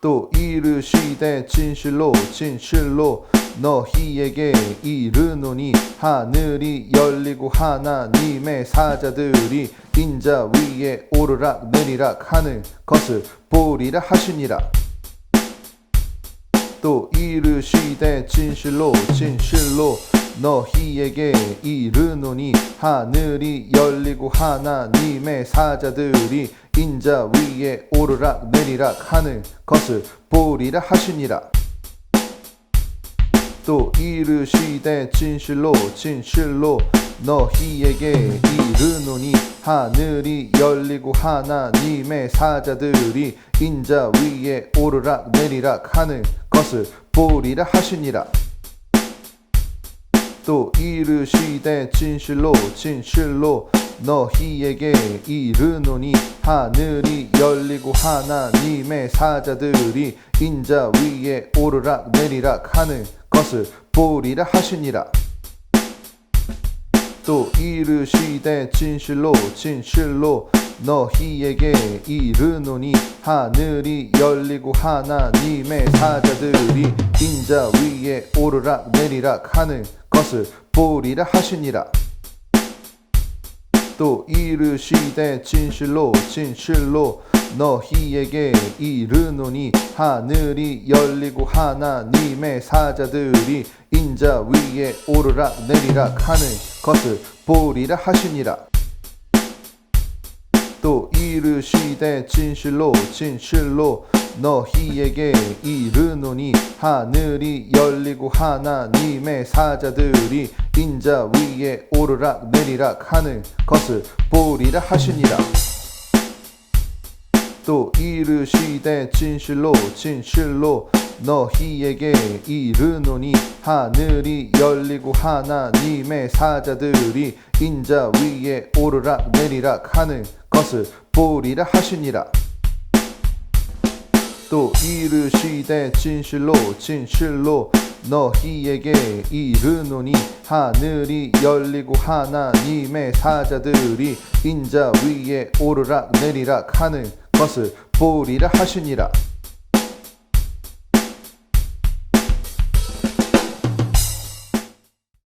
또 이르시되 진실로 진실로 너희에게 이르노니 하늘이 열리고 하나님의 사자들이 인자 위에 오르락 내리락 하는 것을 보리라 하시니라. 또 이르시되 진실로 진실로 너희에게 이르노니 하늘이 열리고 하나님의 사자들이 인자 위에 오르락 내리락 하는 것을 보리라 하시니라. 또 이르시되 진실로 진실로 너희에게 이르노니 하늘이 열리고 하나님의 사자들이 인자 위에 오르락 내리락 하는 것을 보리라 하시니라 또 이르시되 진실로 진실로 너희에게 이르노니 하늘이 열리고 하나님의 사자들이 인자 위에 오르락 내리락 하는 것을 보리라 하시니라. 또 이르시되 진실로 진실로 너희에게 이르노니 하늘이 열리고 하나님의 사자들이 인자 위에 오르락 내리락 하는 것을 보리라 하시니라. 또 이르시되 진실로 진실로 너희에게 이르노니 하늘이 열리고 하나님의 사자들이 인자 위에 오르락 내리락 하는 것을 보리라 하시니라. 또 이르시되 진실로 진실로 너희에게 이르노니 하늘이 열리고 하나님의 사자들이 인자 위에 오르락 내리락 하는 것을 보리라 하시니라. 또 이르시되 진실로 진실로 너희에게 이르노니 하늘이 열리고 하나님의 사자들이 인자 위에 오르락 내리락 하는 것을 보리라 하시니라 또 이르시되 진실로 진실로 너희에게 이르노니 하늘이 열리고 하나님의 사자들이 인자 위에 오르락 내리락 하는 것을 보리라 하시니라